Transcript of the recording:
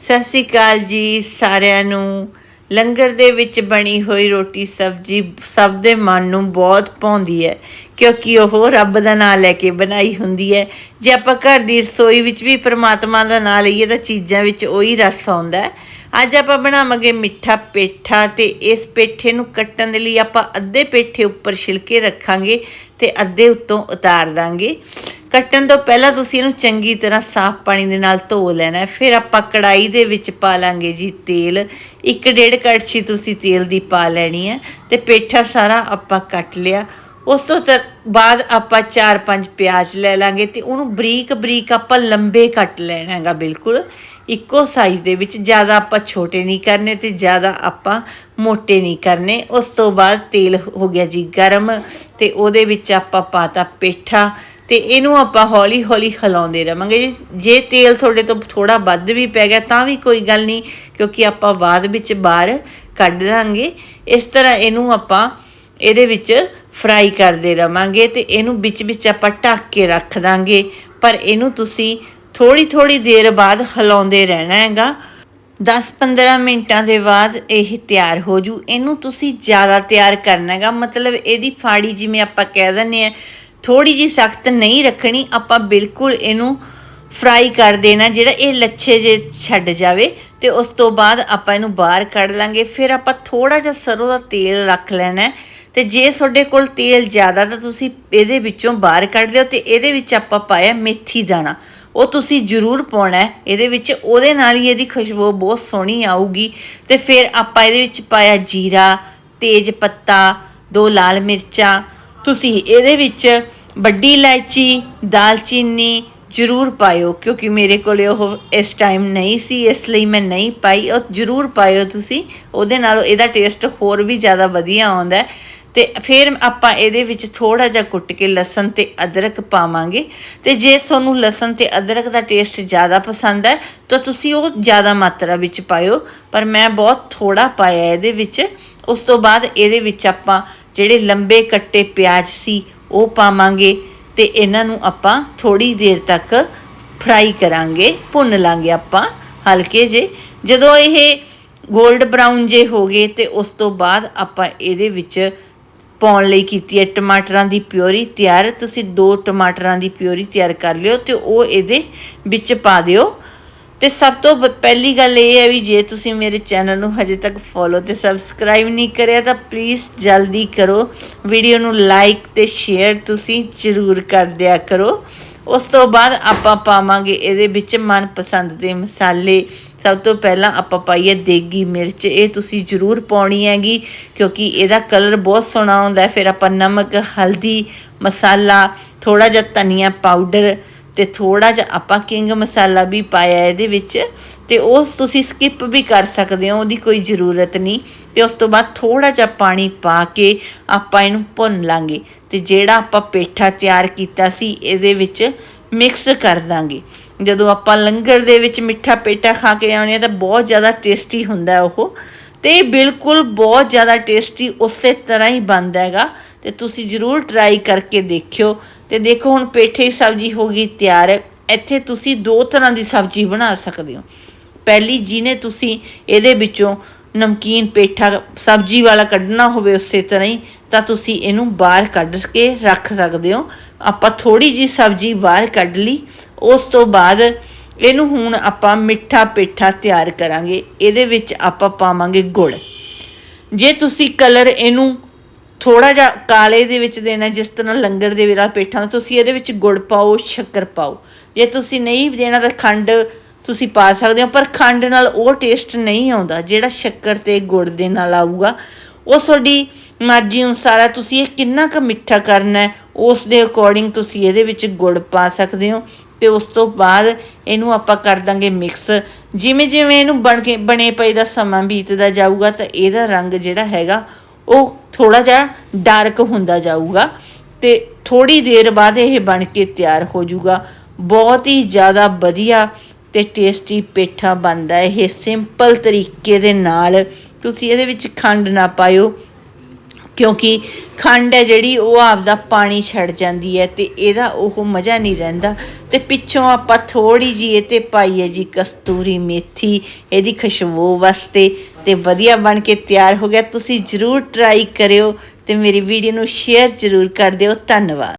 ਸਤਿ ਸ਼੍ਰੀ ਅਕਾਲ ਜੀ ਸਾਰਿਆਂ ਨੂੰ। ਲੰਗਰ ਦੇ ਵਿੱਚ ਬਣੀ ਹੋਈ ਰੋਟੀ ਸਬਜੀ ਸਭ ਦੇ ਮਨ ਨੂੰ ਬਹੁਤ ਭਾਉਂਦੀ ਹੈ, ਕਿਉਂਕਿ ਉਹ ਰੱਬ ਦਾ ਨਾਮ ਲੈ ਕੇ ਬਣਾਈ ਹੁੰਦੀ ਹੈ। ਜੇ ਆਪਾਂ ਘਰ ਦੀ ਰਸੋਈ ਵਿੱਚ ਵੀ ਪ੍ਰਮਾਤਮਾ ਦਾ ਨਾਮ ਲਈਏ ਤਾਂ ਚੀਜ਼ਾਂ ਵਿੱਚ ਉਹੀ ਰਸ ਆਉਂਦਾ ਹੈ। ਅੱਜ ਆਪਾਂ ਬਣਾਵਾਂਗੇ ਮਿੱਠਾ ਪੇਠਾ ਤੇ ਇਸ ਪੇਠੇ ਨੂੰ ਕੱਟਣ ਦੇ ਲਈ ਆਪਾਂ ਅੱਧੇ ਪੇਠੇ ਉੱਪਰ ਛਿਲਕੇ ਰੱਖਾਂਗੇ ਤੇ ਅੱਧੇ ਉੱਤੋਂ ਉਤਾਰ ਦਾਂਗੇ। ਕੱਟਣ ਤੋਂ ਪਹਿਲਾਂ ਤੁਸੀਂ ਇਹਨੂੰ ਚੰਗੀ ਤਰ੍ਹਾਂ ਸਾਫ਼ ਪਾਣੀ ਦੇ ਨਾਲ ਧੋ ਲੈਣਾ ਫਿਰ ਆਪਾਂ ਕੜਾਈ ਦੇ ਵਿੱਚ ਪਾ ਲਾਂਗੇ ਜੀ ਤੇਲ। ਇੱਕ ਡੇਢ ਕੜਛੀ ਤੁਸੀਂ ਤੇਲ ਦੀ ਪਾ ਲੈਣੀ ਹੈ ਤੇ ਪੇਠਾ ਸਾਰਾ ਆਪਾਂ ਕੱਟ ਲਿਆ। ਉਸ ਤੋਂ ਤਰ- ਬਾਅਦ ਆਪਾਂ 4-5 ਪਿਆਜ਼ ਲੈ ਲਾਂਗੇ ਤੇ ਉਹਨੂੰ ਬਰੀਕ ਬਰੀਕ ਆਪਾਂ ਲੰਬੇ ਕੱਟ ਲੈਣਾ ਹੈਗਾ ਬਿਲਕੁਲ। ਇੱਕੋ ਸਾਈਜ਼ ਦੇ ਵਿੱਚ ਜ਼ਿਆਦਾ ਆਪਾਂ ਛੋਟੇ ਨਹੀਂ ਕਰਨੇ ਤੇ ਜ਼ਿਆਦਾ ਆਪਾਂ ਮੋਟੇ ਨਹੀਂ ਕਰਨੇ। ਉਸ ਤੋਂ ਬਾਅਦ ਤੇਲ ਹੋ ਗਿਆ ਜੀ ਗਰਮ ਤੇ ਉਹਦੇ ਵਿੱਚ ਆਪਾਂ ਪਾਤਾ ਪੇਠਾ ਤੇ ਇਹਨੂੰ ਆਪਾਂ ਹੌਲੀ ਹੌਲੀ ਹਿਲਾਉਂਦੇ ਰਵਾਂਗੇ। ਜੇ- ਜੇ ਤੇਲ ਤੁਹਾਡੇ ਤੋਂ ਥੋੜਾ ਵੱਧ ਵੀ ਪੈ ਗਿਆ ਤਾਂ ਵੀ ਕੋਈ ਗੱਲ ਨਹੀਂ ਕਿਉਂਕਿ ਆਪਾਂ ਬਾਅਦ ਵਿੱਚ ਬਾਹਰ ਕੱਢ ਲਾਂਗੇ। ਇਸ ਤਰ੍ਹਾਂ ਇਹਨੂੰ ਆਪਾਂ ਇਹਦੇ ਵਿੱਚ ਫਰਾਈ ਕਰਦੇ ਰਵਾਂਗੇ ਤੇ ਇਹਨੂੰ ਵਿੱਚ ਵਿੱਚ ਆਪਾਂ ਢੱਕ ਕੇ ਰੱਖ ਦਾਂਗੇ। ਪਰ ਇਹਨੂੰ ਤੁਸੀਂ ਥੋੜੀ ਥੋੜੀ ਦੇਰ ਬਾਅਦ ਹਿਲਾਉਂਦੇ ਰਹਿਣਾ ਹੈਗਾ। 10-15 ਮਿੰਟਾਂ ਦੇ ਬਾਅਦ ਇਹ ਤਿਆਰ ਹੋ ਜੂ। ਇਹਨੂੰ ਤੁਸੀਂ ਜ਼ਿਆਦਾ ਤਿਆਰ ਕਰਨਾ ਹੈਗਾ। ਮਤਲਬ ਇਹਦੀ ਫਾੜੀ ਜਿਵੇਂ ਆਪਾਂ ਕਹਿ ਦਿੰਦੇ ਆ ਥੋੜੀ ਜੀ ਸਖਤ ਨਹੀਂ ਰੱਖਣੀ। ਆਪਾਂ ਬਿਲਕੁਲ ਇਹਨੂੰ ਫਰਾਈ ਕਰ ਦੇਣਾ ਜਿਹੜਾ ਇਹ ਲੱਛੇ ਜੇ ਛੱਡ ਜਾਵੇ ਤੇ ਉਸ ਤੋਂ ਬਾਅਦ ਆਪਾਂ ਇਹਨੂੰ ਬਾਹਰ ਕੱਢ ਲਾਂਗੇ। ਫਿਰ ਆਪਾਂ ਥੋੜਾ ਜਿਹਾ ਸਰੋਂ ਦਾ ਤੇਲ ਰੱਖ ਲੈਣਾ ਤੇ ਜੇ ਤੁਹਾਡੇ ਕੋਲ ਤੇਲ ਜ਼ਿਆਦਾ ਤਾਂ ਤੁਸੀਂ ਇਹਦੇ ਵਿੱਚੋਂ ਬਾਹਰ ਕੱਢ ਲਿਓ ਤੇ ਇਹਦੇ ਵਿੱਚ ਆਪਾਂ ਪਾਇਆ ਮੇਥੀ ਦਾਣਾ। ਉਹ ਤੁਸੀਂ ਜ਼ਰੂਰ ਪਾਉਣਾ ਇਹਦੇ ਵਿੱਚ ਉਹਦੇ ਨਾਲ ਹੀ ਇਹਦੀ ਖੁਸ਼ਬੂ ਬਹੁਤ ਸੋਹਣੀ ਆਊਗੀ। ਤੇ ਫਿਰ ਆਪਾਂ ਇਹਦੇ ਵਿੱਚ ਪਾਇਆ ਜੀਰਾ, ਤੇਜ ਪੱਤਾ, ਦੋ ਲਾਲ ਮਿਰਚਾਂ। ਤੁਸੀਂ ਇਹਦੇ ਵਿੱਚ ਵੱਡੀ ਇਲਾਇਚੀ, ਦਾਲਚੀਨੀ ਜ਼ਰੂਰ ਪਾਇਓ, ਕਿਉਂਕਿ ਮੇਰੇ ਕੋਲੇ ਉਹ ਇਸ ਟਾਈਮ ਨਹੀਂ ਸੀ, ਇਸ ਲਈ ਮੈਂ ਨਹੀਂ ਪਾਈ। ਉਹ ਜ਼ਰੂਰ ਪਾਇਓ ਤੁਸੀਂ। ਉਹਦੇ ਨਾਲ ਇਹਦਾ ਟੇਸਟ ਹੋਰ ਵੀ ਜ਼ਿਆਦਾ ਵਧੀਆ ਆਉਂਦਾ ਤੇ ਫਿਰ ਆਪਾਂ ਇਹਦੇ ਵਿੱਚ ਥੋੜਾ ਜਿਹਾ ਕੁੱਟ ਕੇ ਲਸਣ ਤੇ ਅਦਰਕ ਪਾਵਾਂਗੇ। ਤੇ ਜੇ ਤੁਹਾਨੂੰ ਲਸਣ ਤੇ ਅਦਰਕ ਦਾ ਟੇਸਟ ਜ਼ਿਆਦਾ ਪਸੰਦ ਹੈ, ਤਾਂ ਤੁਸੀਂ ਉਹ ਜ਼ਿਆਦਾ ਮਾਤਰਾ ਵਿੱਚ ਪਾਇਓ। ਪਰ ਮੈਂ ਬਹੁਤ ਥੋੜਾ ਪਾਇਆ ਇਹਦੇ ਵਿੱਚ। ਉਸ ਤੋਂ ਬਾਅਦ ਇਹਦੇ ਵਿੱਚ ਆਪਾਂ ਜਿਹੜੇ ਲੰਬੇ ਕੱਟੇ ਪਿਆਜ਼ ਸੀ, ਉਹ ਪਾਵਾਂਗੇ ਤੇ ਇਹਨਾਂ ਨੂੰ ਆਪਾਂ ਥੋੜੀ ਦੇਰ ਤੱਕ ਫਰਾਈ ਕਰਾਂਗੇ, ਭੁੰਨ ਲਾਂਗੇ ਆਪਾਂ ਹਲਕੇ ਜੇ ਜਦੋਂ ਇਹ 골ਡ ਬਰਾਊਨ ਜੇ ਹੋ ਗਏ ਤੇ ਉਸ ਤੋਂ ਬਾਅਦ ਆਪਾਂ ਇਹਦੇ ਵਿੱਚ ਪਾਉਣ ਲਈ ਕੀਤੀ ਹੈ ਟਮਾਟਰਾਂ ਦੀ ਪਿਓਰੀ ਤਿਆਰ। ਤੁਸੀਂ ਦੋ ਟਮਾਟਰਾਂ ਦੀ ਪਿਓਰੀ ਤਿਆਰ ਕਰ ਲਿਓ ਤੇ ਉਹ ਇਹਦੇ ਵਿੱਚ ਪਾ ਦਿਓ। ਤੇ ਸਭ ਤੋਂ ਬ- ਪਹਿਲੀ ਗੱਲ ਇਹ ਹੈ ਵੀ ਜੇ ਤੁਸੀਂ ਮੇਰੇ ਚੈਨਲ ਨੂੰ ਹਜੇ ਤੱਕ ਫੋਲੋ ਤੇ ਸਬਸਕ੍ਰਾਈਬ ਨਹੀਂ ਕਰਿਆ ਤਾਂ ਪਲੀਜ਼ ਜਲਦੀ ਕਰੋ। ਵੀਡੀਓ ਨੂੰ ਲਾਈਕ ਤੇ ਸ਼ੇਅਰ ਤੁਸੀਂ ਜ਼ਰੂਰ ਕਰ ਦਿਆ ਕਰੋ। ਉਸ ਤੋਂ ਬਾਅਦ ਆਪਾਂ ਪਾਵਾਂਗੇ ਇਹਦੇ ਵਿੱਚ ਮਨਪਸੰਦ ਦੇ ਮਸਾਲੇ। ਸਭ ਤੋਂ ਪਹਿਲਾਂ ਆਪਾਂ ਪਾਈਏ ਦੇਗੀ ਮਿਰਚ। ਇਹ ਤੁਸੀਂ ਜ਼ਰੂਰ ਪਾਉਣੀ ਹੈਗੀ, ਕਿਉਂਕਿ ਇਹਦਾ ਕਲਰ ਬਹੁਤ ਸੋਹਣਾ ਆਉਂਦਾ ਫਿਰ ਆਪਾਂ ਨਮਕ, ਹਲਦੀ, ਮਸਾਲਾ ਥੋੜਾ ਜਿਹਾ ਧਨੀਆ ਪਾਊਡਰ ਤੇ ਥੋੜਾ ਜਿਹਾ ਆਪਾਂ ਕਿੰਗ ਮਸਾਲਾ ਵੀ ਪਾਇਆ ਇਹਦੇ ਵਿੱਚ। ਤੇ ਉਹ ਤੁਸੀਂ ਸਕਿਪ ਵੀ ਕਰ ਸਕਦੇ ਹੋ, ਉਹਦੀ ਕੋਈ ਜ਼ਰੂਰਤ ਨਹੀਂ। ਤੇ ਉਸ ਤੋਂ ਬਾਅਦ ਥੋੜਾ ਜਿਹਾ ਪਾਣੀ ਪਾ ਕੇ ਆਪਾਂ ਇਹਨੂੰ ਭੁੰਨ ਲਾਂਗੇ। ਤੇ ਜਿਹੜਾ ਆਪਾਂ ਪੇਠਾ ਤਿਆਰ ਕੀਤਾ ਸੀ, ਇਹਦੇ ਵਿੱਚ ਮਿਕਸ ਕਰ ਦਾਂਗੇ। ਜਦੋਂ ਆਪਾਂ ਲੰਗਰ ਦੇ ਵਿੱਚ ਮਿੱਠਾ ਪੇਠਾ ਖਾ ਕੇ ਆਉਂਦੇ ਹਾਂ ਤਾਂ ਬਹੁਤ ਜ਼ਿਆਦਾ ਟੇਸਟੀ ਹੁੰਦਾ ਉਹ। ਤੇ ਬਿਲਕੁਲ ਬਹੁਤ ਜ਼ਿਆਦਾ ਟੇਸਟੀ ਉਸੇ ਤਰ੍ਹਾਂ ਹੀ ਬਣਦਾ ਹੈਗਾ। ਤੇ ਤੁਸੀਂ ਜ਼ਰੂਰ ਟਰਾਈ ਕਰਕੇ ਦੇਖਿਓ। ਤੇ ਦੇਖੋ ਹੁਣ ਪੇਠੇ ਦੀ ਸਬਜ਼ੀ ਹੋ ਗਈ ਤਿਆਰ। ਇੱਥੇ ਤੁਸੀਂ ਦੋ ਤਰ੍ਹਾਂ ਦੀ ਸਬਜ਼ੀ ਬਣਾ ਸਕਦੇ ਹੋ। ਪਹਿਲੀ ਜਿਹਨੇ ਤੁਸੀਂ ਇਹਦੇ ਵਿੱਚੋਂ ਨਮਕੀਨ ਪੇਠਾ ਸਬਜ਼ੀ ਵਾਲਾ ਕੱਢਣਾ ਹੋਵੇ ਉਸੇ ਤਰ੍ਹਾਂ ਹੀ ਤਾਂ ਤੁਸੀਂ ਇਹਨੂੰ ਬਾਹਰ ਕੱਢ ਕੇ ਰੱਖ ਸਕਦੇ ਹੋ। ਆਪਾਂ ਥੋੜੀ ਜੀ ਸਬਜ਼ੀ ਬਾਹਰ ਕੱਢ ਲਈ। ਉਸ ਤੋਂ ਬਾਅਦ ਇਹਨੂੰ ਹੁਣ ਆਪਾਂ ਮਿੱਠਾ ਪੇਠਾ ਤਿਆਰ ਕਰਾਂਗੇ। ਇਹਦੇ ਵਿੱਚ ਆਪਾਂ ਪਾਵਾਂਗੇ ਗੁੜ। ਜੇ ਤੁਸੀਂ ਕਲਰ ਇਹਨੂੰ ਥੋੜਾ ਜਿਹਾ ਕਾਲੇ ਦੇ ਵਿੱਚ ਦੇਣਾ, ਜਿਸ ਤਰ੍ਹਾਂ ਲੰਗਰ ਦੇ ਵੇਲਾ ਪੇਠਾ ਤੁਸੀਂ ਇਹਦੇ ਵਿੱਚ ਗੁੜ ਪਾਓ, ਸ਼ੱਕਰ ਪਾਓ। ਜੇ ਤੁਸੀਂ ਨਹੀਂ ਦੇਣਾ ਤਾਂ ਖੰਡ ਤੁਸੀਂ ਪਾ ਸਕਦੇ ਹੋ, ਪਰ ਖੰਡ ਨਾਲ ਉਹ ਟੇਸਟ ਨਹੀਂ ਆਉਂਦਾ, ਜਿਹੜਾ ਸ਼ੱਕਰ ਤੇ ਗੁੜ ਦੇ ਨਾਲ ਆਊਗਾ। ਉਹ ਤੁਹਾਡੀ ਮਰਜ਼ੀ ਅਨੁਸਾਰ ਹੈ ਤੁਸੀਂ ਇਹ ਕਿੰਨਾ ਕੁ ਮਿੱਠਾ ਕਰਨਾ ਹੈ, ਉਸ ਦੇ ਅਕੋਰਡਿੰਗ ਤੁਸੀਂ ਇਹਦੇ ਵਿੱਚ ਗੁੜ ਪਾ ਸਕਦੇ ਹੋ ਤੇ ਉਸ ਤੋਂ ਬਾਅਦ ਇਹਨੂੰ ਆਪਾਂ ਕਰ ਦਾਂਗੇ ਮਿਕਸ ਜਿਵੇਂ ਜਿਵੇਂ ਇਹਨੂੰ ਬਣ ਕੇ ਬਣੇ ਪਏ ਦਾ ਸਮਾਂ ਬੀਤਦਾ ਜਾਊਗਾ ਤਾਂ ਇਹਦਾ ਰੰਗ ਜਿਹੜਾ ਹੈਗਾ, ਉਹ ਥੋੜਾ ਜਿਹਾ ਡਾਰਕ ਹੁੰਦਾ ਜਾਊਗਾ ਤੇ ਥੋੜੀ ਦੇਰ ਬਾਅਦ ਇਹ ਬਣ ਕੇ ਤਿਆਰ ਹੋ ਜਾਊਗਾ। ਬਹੁਤ ਹੀ ਜ਼ਿਆਦਾ ਵਧੀਆ ਤੇ ਟੇਸਟੀ ਪੇਠਾ ਬਣਦਾ ਇਹ ਸਿੰਪਲ ਤਰੀਕੇ ਦੇ ਨਾਲ ਤੁਸੀਂ ਇਹਦੇ ਵਿੱਚ ਖੰਡ ਨਾ ਪਾਇਓ। ਕਿਉਂਕਿ ਖੰਡ ਹੈ ਜਿਹੜੀ, ਉਹ ਆਪਦਾ ਪਾਣੀ ਛੱਡ ਜਾਂਦੀ ਹੈ ਤੇ ਇਹਦਾ ਉਹ ਮਜ਼ਾ ਨਹੀਂ ਰਹਿੰਦਾ। ਤੇ ਪਿੱਛੋਂ ਆਪਾਂ ਥੋੜੀ ਜੀ ਇਹ ਤੇ ਪਾਈ ਹੈ ਜੀ ਕਸਤੂਰੀ ਮੇਥੀ, ਇਹਦੀ ਖੁਸ਼ਬੂ ਵਾਸਤੇ ਤੇ ਵਧੀਆ ਬਣ ਕੇ ਤਿਆਰ ਹੋ ਗਿਆ। ਤੁਸੀਂ ਜਰੂਰ ਟਰਾਈ ਕਰਿਓ ਤੇ ਮੇਰੀ ਵੀਡੀਓ ਨੂੰ ਸ਼ੇਅਰ ਜਰੂਰ ਕਰ ਦਿਓ। ਧੰਨਵਾਦ।